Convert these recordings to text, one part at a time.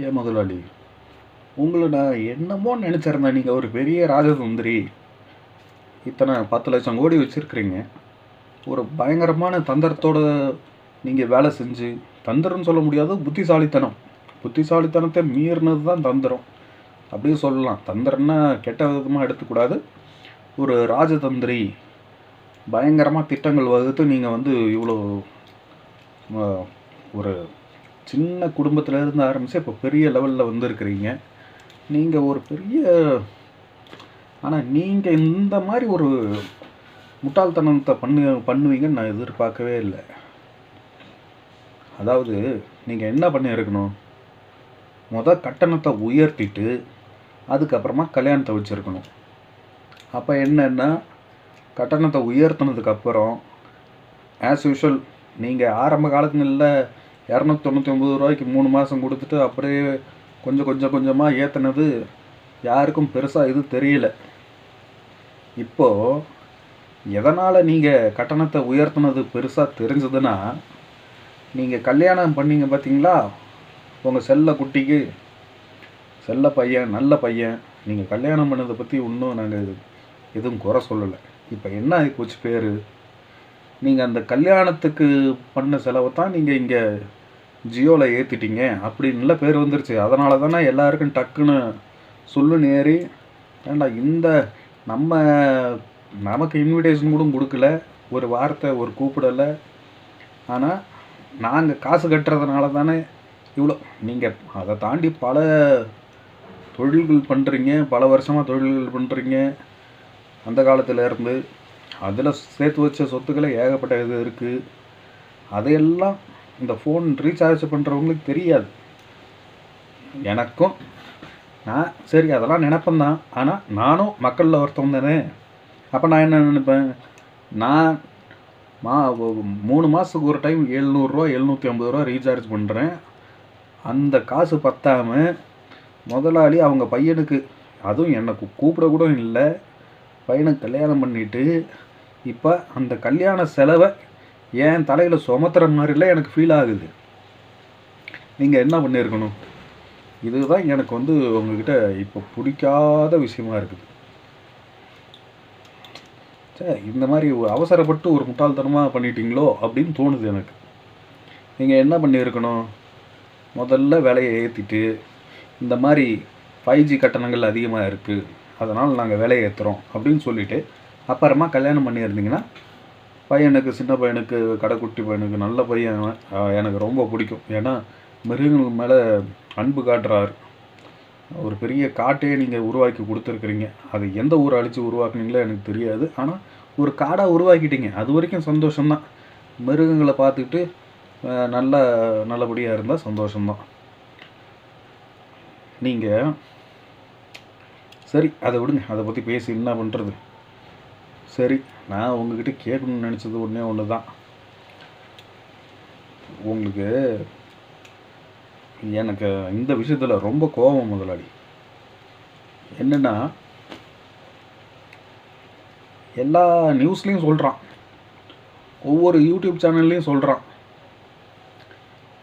ஏன் முதலாளி உங்களை நான் என்னமோ நினச்சிருந்தேன். நீங்கள் ஒரு பெரிய ராஜதந்திரி. இத்தனை பத்து லட்சம் கோடி வச்சுருக்கிறீங்க. ஒரு பயங்கரமான தந்திரத்தோட நீங்கள் வேலை செஞ்சு தந்திரம்னு சொல்ல முடியாது புத்திசாலித்தனம். புத்திசாலித்தனத்தை மீறினது தான் தந்திரம். அப்படியே சொல்லலாம். தந்திரம்னா கெட்ட விதமாக எடுத்துக்கூடாது. ஒரு ராஜதந்திரி பயங்கரமாக திட்டங்கள் வகுத்து நீங்கள் வந்து இவ்வளோ ஒரு சின்ன குடும்பத்தில் இருந்து ஆரம்பித்து இப்போ பெரிய லெவலில் வந்திருக்கிறீங்க. நீங்கள் ஒரு பெரிய ஆனால் நீங்கள் இந்த மாதிரி ஒரு முட்டாள்தனத்தை பண்ணு பண்ணுவீங்கன்னு நான் எதிர்பார்க்கவே இல்லை. அதாவது நீங்கள் என்ன பண்ணியிருக்கணும் முத கட்டணத்தை உயர்த்திட்டு அதுக்கப்புறமா கல்யாணத்தை வச்சுருக்கணும். அப்போ என்னன்னா கட்டணத்தை உயர்த்தினதுக்கப்புறம் ஆஸ் யூஷுவல் நீங்கள் ஆரம்ப காலங்களில் இரநூத்தி தொண்ணூற்றி ஒம்பது ரூபாய்க்கு மூணு மாதம் கொடுத்துட்டு அப்படியே கொஞ்சம் கொஞ்சம் கொஞ்சமாக ஏற்றுனது யாருக்கும் பெருசாக இது தெரியல. இப்போது எதனால் நீங்கள் கட்டணத்தை உயர்த்தினது பெருசாக தெரிஞ்சதுன்னா நீங்கள் கல்யாணம் பண்ணீங்க பார்த்தீங்களா உங்கள் செல்ல குட்டிக்கு செல்ல பையன் நல்ல பையன் நீங்கள் கல்யாணம் பண்ணதை பற்றி இன்னும் நாங்கள் எதுவும் குறை சொல்லலை. இப்போ என்ன ஆகி போச்சு பேர்? நீங்கள் அந்த கல்யாணத்துக்கு பண்ண செலவை தான் நீங்கள் இங்கே ஜியோவில் ஏற்றிட்டீங்க அப்படின்லாம் பேர் வந்துருச்சு. அதனால தானே எல்லாருக்கும் டக்குன்னு சொல்லு நேரி. ஏண்டா இந்த நம்ம நமக்கு இன்விடேஷன் கூட கொடுக்கல. ஒரு வார்த்தை ஒரு கூப்பிடலை. ஆனால் நாங்கள் காசு கட்டுறதுனால தானே இவ்வளோ நீங்கள் அதை தாண்டி பல தொழில்கள் பண்ணுறீங்க பல வருஷமாக தொழில்கள் பண்ணுறீங்க அந்த காலத்தில் இருந்து அதில் சேர்த்து வச்ச சொத்துக்களை ஏகப்பட்ட இது இருக்குது அதையெல்லாம் இந்த ஃபோன் ரீசார்ஜ் பண்ணுறவங்களுக்கு தெரியாது. எனக்கும் நான் சரி அதெல்லாம் நினப்பேன் தான் ஆனால் நானும் மக்களில் ஒருத்தவன் தானே. அப்போ நான் என்ன நினைப்பேன்? நான் மா மூணு மாதத்துக்கு ஒரு டைம் எழுநூறுரூவா எழுநூற்றி ஐம்பது ரூபா ரீசார்ஜ் பண்ணுறேன் அந்த காசு பத்தாமல் முதலாளி அவங்க பையனுக்கு அதுவும் என்னை கூப்பிட கூட இல்லை. பையனுக்கு கல்யாணம் பண்ணிவிட்டு இப்போ அந்த கல்யாண செலவை என் தலையில் சுமத்துற மாதிரிலாம் எனக்கு ஃபீல் ஆகுது. நீங்கள் என்ன பண்ணியிருக்கணும் இதுதான் எனக்கு வந்து உங்ககிட்ட இப்போ பிடிக்காத விஷயமா இருக்குது. சே இந்த மாதிரி அவசரப்பட்டு ஒரு முட்டாள்தனமாக பண்ணிட்டீங்களோ அப்படின்னு தோணுது எனக்கு. நீங்கள் என்ன பண்ணியிருக்கணும் முதல்ல விலையை ஏற்றிட்டு இந்த மாதிரி ஃபைவ் ஜி கட்டணங்கள் அதிகமாக இருக்குது அதனால் நாங்கள் விலையை ஏற்றுறோம் அப்படின்னு சொல்லிவிட்டு அப்புறமா கல்யாணம் பண்ணியிருந்தீங்கன்னா பையனுக்கு சின்ன பையனுக்கு கடைக்குட்டி பையனுக்கு நல்ல பையன் எனக்கு ரொம்ப பிடிக்கும். ஏன்னா மிருகங்கள் மேலே அன்பு காட்டுறாரு. ஒரு பெரிய காட்டையே நீங்கள் உருவாக்கி கொடுத்துருக்குறீங்க. அது எந்த ஊரை அழித்து உருவாக்குனீங்களோ எனக்கு தெரியாது. ஆனால் ஒரு காடாக உருவாக்கிட்டீங்க. அது வரைக்கும் சந்தோஷம்தான். மிருகங்களை பார்த்துக்கிட்டு நல்ல நல்லபடியாக இருந்தால் சந்தோஷம்தான். நீங்கள் சரி அதை விடுங்க. அதை பற்றி பேசி என்ன பண்ணுறது சரி நான் உங்ககிட்ட கேட்கணும்னு நினச்சது ஒன்றே ஒன்று தான் உங்களுக்கு எனக்கு இந்த விஷயத்தில் ரொம்ப கோபம் முதலாளி. என்னென்னா எல்லா நியூஸ்லேயும் சொல்கிறான் ஒவ்வொரு யூடியூப் சேனல்லையும் சொல்கிறான்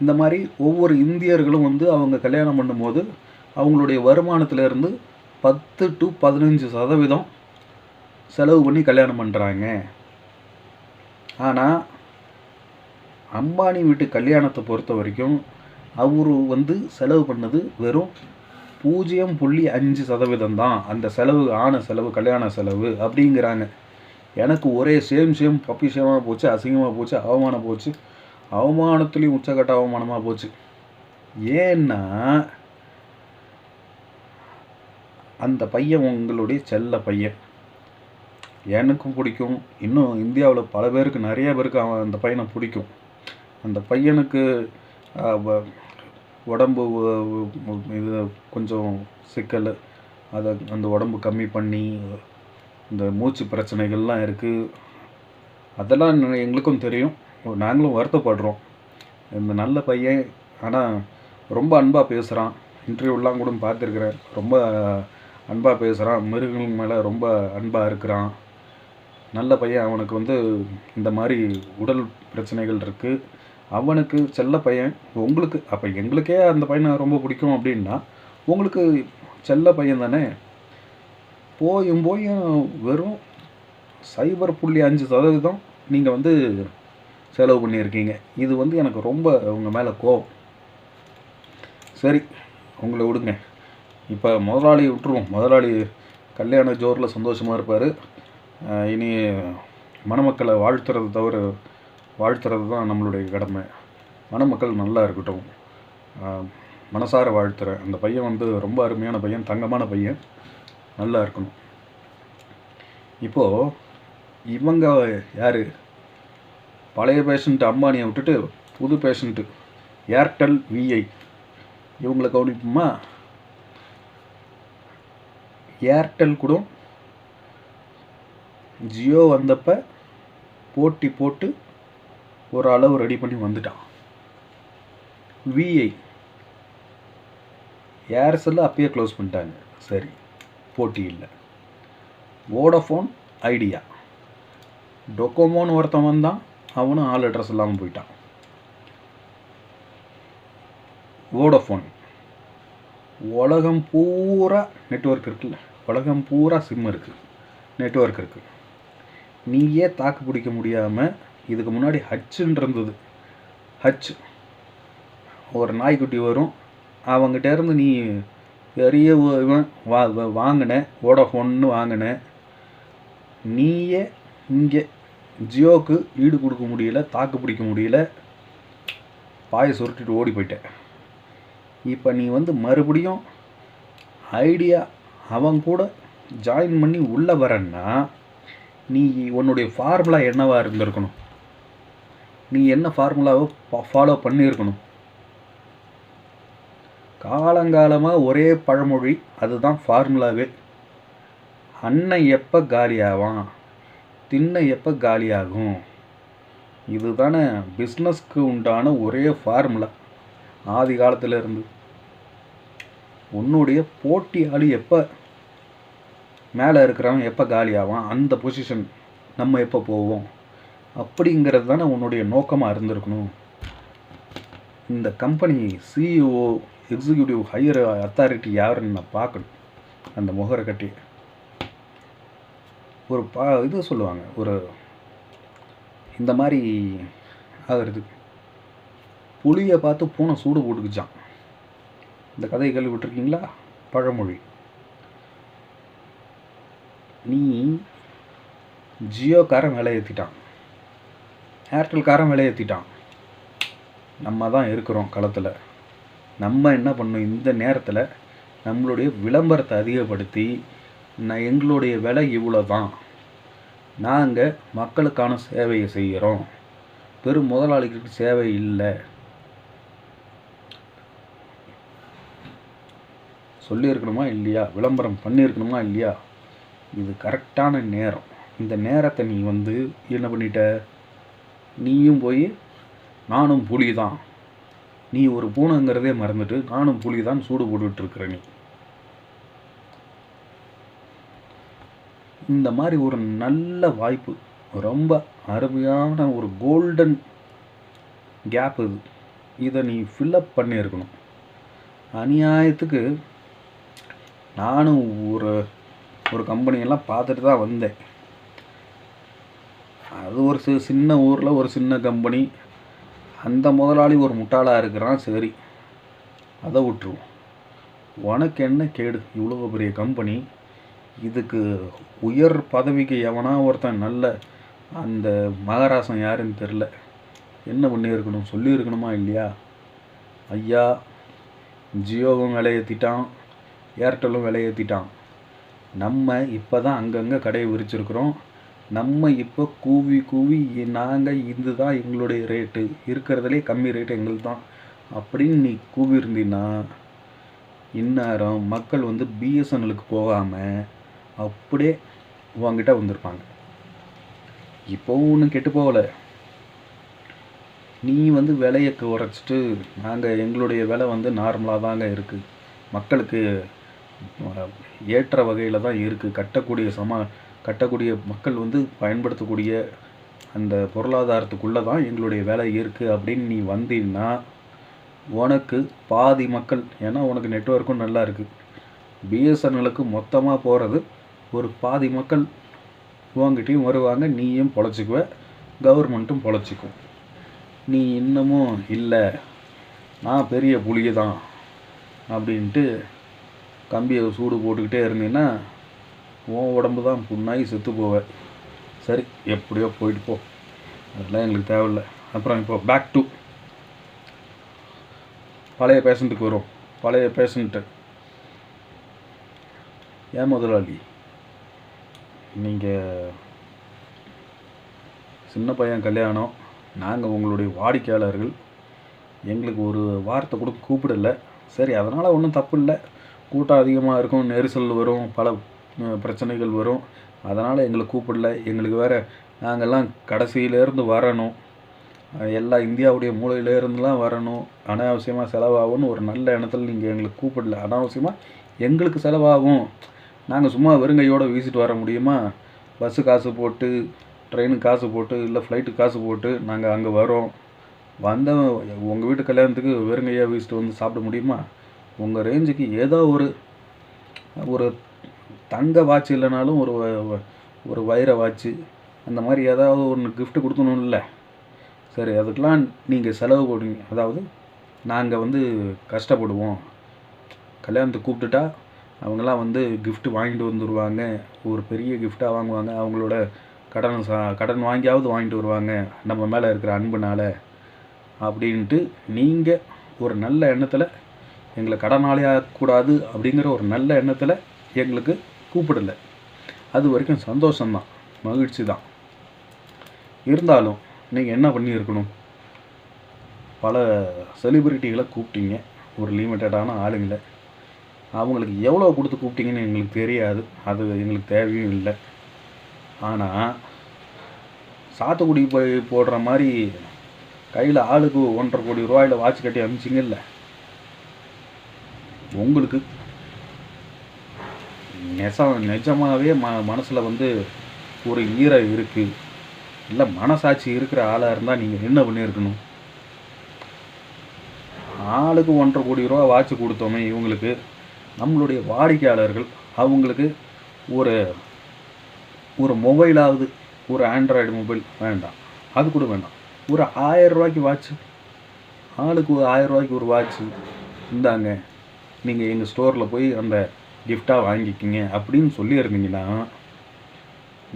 இந்த மாதிரி ஒவ்வொரு இந்தியர்களும் வந்து அவங்க கல்யாணம் பண்ணும்போது அவங்களுடைய வருமானத்திலேருந்து பத்து டு பதினஞ்சு சதவீதம் செலவு பண்ணி கல்யாணம் பண்ணுறாங்க ஆனால் அம்பானி வீட்டு கல்யாணத்தை பொறுத்த வரைக்கும் அவர் வந்து செலவு பண்ணது வெறும் பூஜ்ஜியம் புள்ளி அஞ்சு சதவீதம் தான். அந்த செலவு ஆன செலவு கல்யாண செலவு அப்படிங்கிறாங்க. எனக்கு ஒரே சேம் சேம் பப்பி சேமாக போச்சு அசிங்கமாக போச்சு அவமானம் போச்சு. அவமானத்துலேயும் உச்சக்கட்ட அவமானமாக போச்சு. ஏன்னா அந்த பையன் உங்களுடைய செல்ல பையன். எனக்கும் பிடிக்கும். இன்னும் இந்தியாவில் பல பேருக்கு நிறைய பேருக்கு அவன் அந்த பையனை பிடிக்கும். அந்த பையனுக்கு உடம்பு இது கொஞ்சம் சிக்கல். அதை அந்த உடம்பு கம்மி பண்ணி இந்த மூச்சு பிரச்சனைகள்லாம் இருக்குது அதெல்லாம் எங்களுக்கும் தெரியும். நாங்களும் வருத்தப்படுறோம். இந்த நல்ல பையன் ஆனால் ரொம்ப அன்பாக பேசுகிறான் இன்டர்வியூலாம் கூட பார்த்துருக்குறேன். ரொம்ப அன்பாக பேசுகிறான் மிருகங்கள் மேலே ரொம்ப அன்பாக இருக்கிறான். நல்ல பையன் அவனுக்கு வந்து இந்த மாதிரி உடல் பிரச்சனைகள் இருக்குது அவனுக்கு செல்ல பையன் உங்களுக்கு அப்போ எங்களுக்கே அந்த பையனை ரொம்ப பிடிக்கும் அப்படின்னா உங்களுக்கு செல்ல பையன் தானே? போயும் போயும் வெறும் சைபர் புள்ளி அஞ்சு சதவீதம் நீங்கள் வந்து செலவு பண்ணியிருக்கீங்க. இது வந்து எனக்கு ரொம்ப உங்கள் மேலே கோவம். சரி உங்களை விடுங்க. இப்போ முதலாளி விட்டுருவோம். முதலாளி கல்யாண ஜோரில் சந்தோஷமாக இருப்பார். இனி மணமக்களை வாழ்த்துறது தவிர வாழ்த்துறது தான் நம்மளுடைய கடமை. மணமக்கள் நல்லா இருக்கட்டும். மனசார வாழ்த்துறேன் அந்த பையன் வந்து ரொம்ப அருமையான பையன் தங்கமான பையன். நல்லா இருக்கணும். இப்போது இவங்க யார்? பழைய பேஷண்ட்டு அம்பானியை விட்டுட்டு புது பேஷண்ட்டு ஏர்டெல் விஐ இவங்களை கவனிப்போமா ஏர்டெல் கூட ஜியோ வந்தப்போ போட்டி போட்டு ஒரு அளவு ரெடி பண்ணி வந்துட்டான். விஐ ஏர்செல் அப்பயே க்ளோஸ் பண்ணிட்டாங்க. சரி போட்டி இல்லை. வோடஃபோன் ஐடியா டொக்கோமோன்னு ஒருத்தன் வந்தான். அவனும் ஆள் அட்ரஸ் இல்லாமல் போயிட்டான். வோடஃபோன் உலகம் பூரா நெட்வொர்க் இருக்குல்ல. உலகம் பூரா சிம் இருக்குது நெட்வொர்க் இருக்குது நீயே தாக்கு பிடிக்க முடியாமல் இதுக்கு முன்னாடி ஹச்சுன்னு இருந்தது ஹச் ஒரு நாய்க்குட்டி வரும். அவங்ககிட்ட இருந்து நீ பெரிய இவன் வா வா- வாங்கின வோடஃபோன்னு வாங்கின. நீயே இங்கே ஜியோக்கு ஈடு கொடுக்க முடியல தாக்கு பிடிக்க முடியல. பாயை சுருட்டிட்டு ஓடி போயிட்டேன் இப்போ நீ வந்து மறுபடியும் ஐடியா அவன் கூட ஜாயின் பண்ணி உள்ளே வரன்னா நீ உன்னுடைய ஃபார்முலா என்னவாக இருந்திருக்கணும்? நீ என்ன ஃபார்முலாவை ஃபாலோ பண்ணியிருக்கணும்? காலங்காலமாக ஒரே பழமொழி அதுதான் ஃபார்முலாவே அண்ணன் எப்போ காலியாவான்? தின்ன எப்போ காலியாகும்? இதுதானே பிஸ்னஸ்க்கு உண்டான ஒரே ஃபார்முலா ஆதி காலத்துல இருந்து உன்னுடைய போட்டியாளி எப்போ? மேலே இருக்கிறவன் எப்போ காலியாவான்? அந்த பொசிஷன் நம்ம எப்போ போவோம்? அப்படிங்கிறது தானே உன்னுடைய நோக்கமாக இருந்திருக்கணும். இந்த company CEO executive higher authority யாருன்னு நான் பார்க்கணும். அந்த முகரை கட்டி. ஒரு பா இது சொல்லுவாங்க ஒரு இந்த மாதிரி ஆகிறது. புளியை பார்த்து பூனை சூடு போட்டுக்குச்சான் இந்த கதையை கேள்விப்பட்டிருக்கீங்களா? பழமொழி. நீ ஜியோக்காரன் விலை ஏற்றிட்டான் ஏர்டெல்காரன் விலை ஏற்றிட்டான் நம்ம தான் இருக்கிறோம் களத்தில். நம்ம என்ன பண்ணணும் இந்த நேரத்தில் நம்மளுடைய விளம்பரத்தை அதிகப்படுத்தி நான் எங்களுடைய விலை இவ்வளோ தான் நாங்கள் மக்களுக்கான சேவையை செய்கிறோம் பெரும் முதலாளிகளுக்கு சேவை இல்லை. சொல்லியிருக்கணுமா இல்லையா? விளம்பரம் பண்ணியிருக்கணுமா இல்லையா? இது கரெக்டான நேரம். இந்த நேரத்தை நீ வந்து என்ன பண்ணிட்ட? நீயும் போய் நானும் புலி தான் நீ ஒரு பூனைங்கிறதே மறந்துட்டு நானும் புலி தான் சூடு போட்டுட்ருக்குற நீ. இந்த மாதிரி ஒரு நல்ல வாய்ப்பு ரொம்ப அருமையான ஒரு கோல்டன் கேப் இது. இதை நீ ஃபில்லப் பண்ணியிருக்கணும். அநியாயத்துக்கு நானும் ஒரு ஒரு கம்பெனியெல்லாம் பார்த்துட்டு தான் வந்தேன். அது ஒரு சி சின்ன ஊரில் ஒரு சின்ன கம்பெனி. அந்த முதலாளி ஒரு முட்டாளாக இருக்கிறான் சரி. அதை விட்டுருவோம். உனக்கு என்ன கேடு? இவ்வளோ பெரிய கம்பெனி. இதுக்கு உயர் பதவிக்கு எவனா ஒருத்தன் நல்ல அந்த மகாராசன் யாருன்னு தெரில என்ன பண்ணியிருக்கணும்? சொல்லியிருக்கணுமா இல்லையா? ஐயா ஜியோவும் விலையேற்றிட்டான் ஏர்டெல்லும் விலையேற்றிட்டான் நம்ம இப்போ தான் அங்கங்கே கடையை விரிச்சிருக்கிறோம். நம்ம இப்போ கூவி கூவி நாங்கள் இதுதான் எங்களுடைய ரேட்டு இருக்கிறதுலே கம்மி ரேட்டு எங்களுக்கு தான் அப்படின்னு நீ கூவி இருந்தீன்னா இந்நேரம் மக்கள் வந்து பிஎஸ்என்எலுக்கு போகாமல் அப்படியே உங்ககிட்ட வந்திருப்பாங்க. இப்போவும் ஒன்றும் கெட்டு போகலை. நீ வந்து விலையை குறைச்சிட்டு நாங்கள் எங்களுடைய விலை வந்து நார்மலாக தாங்க இருக்குது மக்களுக்கு ஏற்ற வகையில் தான் இருக்குது கட்டக்கூடிய சம கட்டக்கூடிய மக்கள் வந்து பயன்படுத்தக்கூடிய அந்த பொருளாதாரத்துக்குள்ளே தான் எங்களுடைய வேலை இருக்குது அப்படின்னு நீ வந்தீங்கன்னா உனக்கு பாதி மக்கள் ஏன்னா உனக்கு நெட்வொர்க்கும் நல்லா இருக்குது பிஎஸ்என்எலுக்கு மொத்தமாக போகிறது ஒரு பாதி மக்கள் உங்ககிட்டையும் வருவாங்க நீயும் பொழைச்சிக்குவ கவர்மெண்ட்டும் பொழைச்சிக்கும். நீ இன்னமும் இல்லை நான் பெரிய புலியை தான் அப்படின்ட்டு கம்பியை சூடு போட்டுக்கிட்டே இருந்தீங்கன்னா உன் உடம்பு தான் புண்ணாகி செத்து போவேன் சரி எப்படியோ போயிட்டு போ. அதெல்லாம் எங்களுக்கு தேவையில்லை. அப்புறம் இப்போ பேக் டு பழைய பேஷண்ட்டுக்கு வரும் பழைய பேஷண்ட்டு ஏன் முதலாளி? நீங்கள் சின்ன பையன் கல்யாணம். நாங்கள் உங்களுடைய வாடிக்கையாளர்கள். எங்களுக்கு ஒரு வார்த்தை கூட கூப்பிடல. சரி அதனால் ஒன்றும் தப்பு இல்லை. கூட்டம் அதிகமாக இருக்கும் நெரிசல் வரும் பல பிரச்சனைகள் வரும். அதனால் எங்களை கூப்பிடல. எங்களுக்கு வேறு நாங்கள்லாம் கடைசியிலேருந்து வரணும். எல்லா இந்தியாவுடைய மூலையிலேருந்துலாம் வரணும். அனாவசியமாக செலவாகும்னு ஒரு நல்ல இடத்துல நீங்கள் எங்களுக்கு கூப்பிடல. அனாவசியமாக எங்களுக்கு செலவாகும். நாங்கள் சும்மா வெறுங்கையோடு வீசிட்டு வர முடியுமா? பஸ்ஸு காசு போட்டு ட்ரெயினுக்கு காசு போட்டு இல்லை ஃப்ளைட்டுக்கு காசு போட்டு நாங்கள் அங்கே வரோம். வந்த உங்கள் வீட்டு கல்யாணத்துக்கு வெறுங்கையாக வீசிட்டு வந்து சாப்பிட முடியுமா? உங்கள் ரேஞ்சுக்கு ஏதோ ஒரு ஒரு தங்க வாட்ச் இல்லைனாலும் ஒரு ஒரு வைர வாட்ச்சு அந்த மாதிரி ஏதாவது ஒன்று கிஃப்ட்டு gift இல்லை சரி அதுக்கெலாம் நீங்கள் செலவு போடுவீங்க. அதாவது நாங்கள் வந்து கஷ்டப்படுவோம். கல்யாணத்தை கூப்பிட்டுட்டா அவங்களாம் வந்து கிஃப்ட்டு வாங்கிட்டு வந்துடுவாங்க ஒரு பெரிய கிஃப்டாக வாங்குவாங்க. அவங்களோட கடன் சா கடன் வாங்கியாவது வாங்கிட்டு வருவாங்க. நம்ம மேலே இருக்கிற அன்புனால். அப்படின்ட்டு நீங்கள் ஒரு நல்ல எண்ணத்தில் எங்களை கடனாளி ஆகக்கூடாது அப்படிங்கிற ஒரு நல்ல எண்ணத்தில் எங்களுக்கு கூப்பிடலை. அது வரைக்கும் சந்தோஷம்தான் மகிழ்ச்சி தான் இருந்தாலும் நீங்கள் என்ன பண்ணியிருக்கணும்? பல செலிபிரிட்டிகளை கூப்பிட்டீங்க ஒரு லிமிட்டடான ஆளுங்களை. அவங்களுக்கு எவ்வளோ கொடுத்து கூப்பிட்டீங்கன்னு எங்களுக்கு தெரியாது அது எங்களுக்கு தேவையும் இல்லை. ஆனால் சாத்துக்குடி போய் போடுற மாதிரி கையில் ஆளுக்கு ஒன்றரை கோடி ரூபாயில் வாட்ச் கட்டி அனுப்பிச்சிங்கல்ல? உங்களுக்கு. நெசம் நிஜமாகவே ம மனசில் வந்து ஒரு ஈரம் இருக்குது இல்லை மனசாட்சி இருக்கிற ஆளாக இருந்தால் நீங்கள் என்ன பண்ணியிருக்கணும் ஆளுக்கு ஒன்றரை கோடி ரூபா வாட்ச் கொடுத்தோமே இவங்களுக்கு. நம்மளுடைய வாடிக்கையாளர்கள் அவங்களுக்கு ஒரு ஒரு மொபைலாவது ஒரு ஆண்ட்ராய்டு மொபைல் வேண்டாம். அது கூட வேண்டாம். ஒரு ஆயிரம் ரூபாய்க்கு வாட்ச். ஆளுக்கு ஒரு ஆயிரம் ரூபாய்க்கு ஒரு வாட்ச். இந்தாங்க. நீங்கள் எங்கள் ஸ்டோரில் போய் அந்த கிஃப்டாக வாங்கிக்கிங்க அப்படின்னு சொல்லியிருந்தீங்கன்னா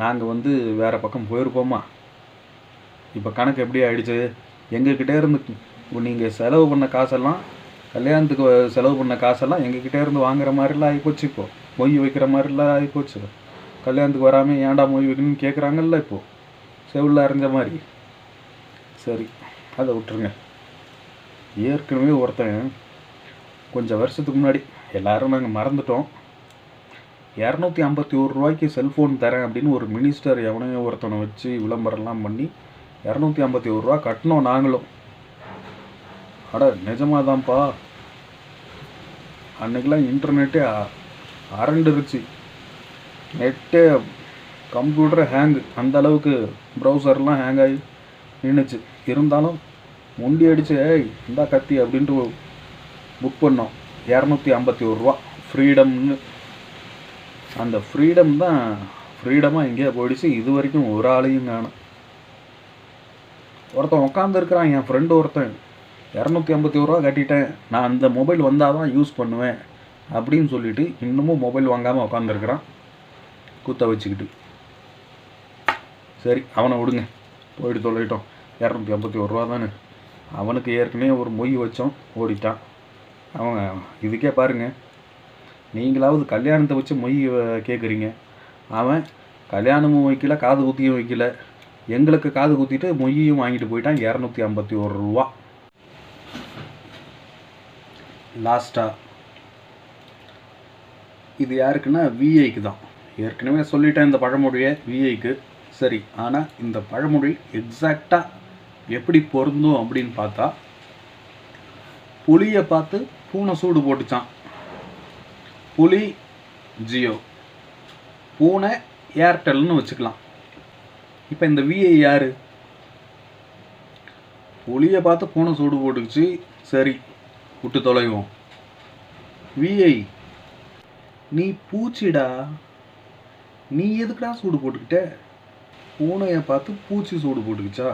நாங்கள் வந்து வேறு பக்கம் போயிருப்போமா? இப்போ கணக்கு எப்படி ஆயிடுச்சு? எங்ககிட்ட இருந்து நீங்கள் செலவு பண்ண காசெல்லாம் கல்யாணத்துக்கு செலவு பண்ண காசெல்லாம் எங்ககிட்ட இருந்து வாங்குற மாதிரிலாம் ஆகிப்போச்சு இப்போ. மொய் வைக்கிற மாதிரிலாம் ஆகிப்போச்சு கல்யாணத்துக்கு வராமல் ஏன்டா மொய் வைக்கணும்னு கேட்குறாங்கல்ல இப்போது செவில் அரைஞ்ச மாதிரி. சரி அதை விட்டுருங்க. ஏற்கனவே ஒருத்தன் கொஞ்சம் வருஷத்துக்கு முன்னாடி எல்லோரும் நாங்கள் மறந்துட்டோம். இரநூத்தி ஐம்பத்தி ஒரு ரூபாய்க்கு செல்ஃபோன் தரேன் அப்படின்னு ஒரு மினிஸ்டர் எவனையோ ஒருத்தனை வச்சு விளம்பரம்லாம் பண்ணி இரநூத்தி ஐம்பத்தி ஒரு ரூபா கட்டினோம் நாங்களும். அட நிஜமாதான்ப்பா. அன்னைக்கெலாம் இன்டர்நெட்டே அரண்டுருச்சு. நெட்டே கம்ப்யூட்டர் ஹேங் அந்த அளவுக்கு ப்ரௌசர்லாம் ஹேங் ஆகி நின்றுச்சு இருந்தாலும் முண்டி அடிச்சு ஏய் இந்தா கத்தி அப்படின்ட்டு புக் பண்ணோம் இரநூத்தி ஐம்பத்தி ஒரு ரூபா. ஃப்ரீடம்னு அந்த ஃப்ரீடம் தான் ஃப்ரீடமாக எங்கேயோ போயிடுச்சு. இது வரைக்கும் ஒரு ஆளையும் காணும். ஒருத்தன் உட்காந்துருக்கிறான் என் ஃப்ரெண்டு ஒருத்தன். இரநூத்தி ஐம்பத்தி ஒரு ரூபா கட்டிட்டேன். நான் அந்த மொபைல் வந்தால் தான் யூஸ் பண்ணுவேன் அப்படின்னு சொல்லிட்டு இன்னமும் மொபைல் வாங்காமல் உட்காந்துருக்கிறான் குத்த வச்சுக்கிட்டு. சரி அவனை விடுங்க. போயிட்டு தொலைட்டோம். இரநூத்தி ஐம்பத்தி ஒரு ரூபா தானே. அவனுக்கு ஏற்கனவே ஒரு மொய் வச்சோம். ஓடிட்டான். அவங்க இதுக்கே பாருங்க. நீங்களாவது கல்யாணத்தை வச்சு மொய் கேட்குறீங்க அவன் கல்யாணமும் வைக்கல காது குத்தியும் வைக்கல. எங்களுக்கு காது குத்திட்டு மொய்யையும் வாங்கிட்டு போயிட்டான் இரநூத்தி ஐம்பத்தி ஒரு ரூபா. லாஸ்ட்டாக இது யாருக்குன்னா விஐக்கு தான். ஏற்கனவே சொல்லிட்டேன் இந்த பழமொழியை விஐக்கு சரி ஆனால் இந்த பழமொழி எக்ஸாக்டாக எப்படி பொருந்தும் அப்படின்னு பார்த்தா புலியை பார்த்து பூனை சூடு போட்டுச்சான் புலி ஜியோ. பூனை ஏர்டெல்னு வச்சுக்கலாம். இப்போ இந்த விஐ யார்? புளியை பார்த்து பூனை சூடு போட்டுக்குச்சு. சரி விட்டு தொலைவோம். விஐ நீ பூச்சிடா. நீ எதுக்குடா சூடு போட்டுக்கிட்ட? பூனையை பார்த்து பூச்சி சூடு போட்டுக்குச்சா?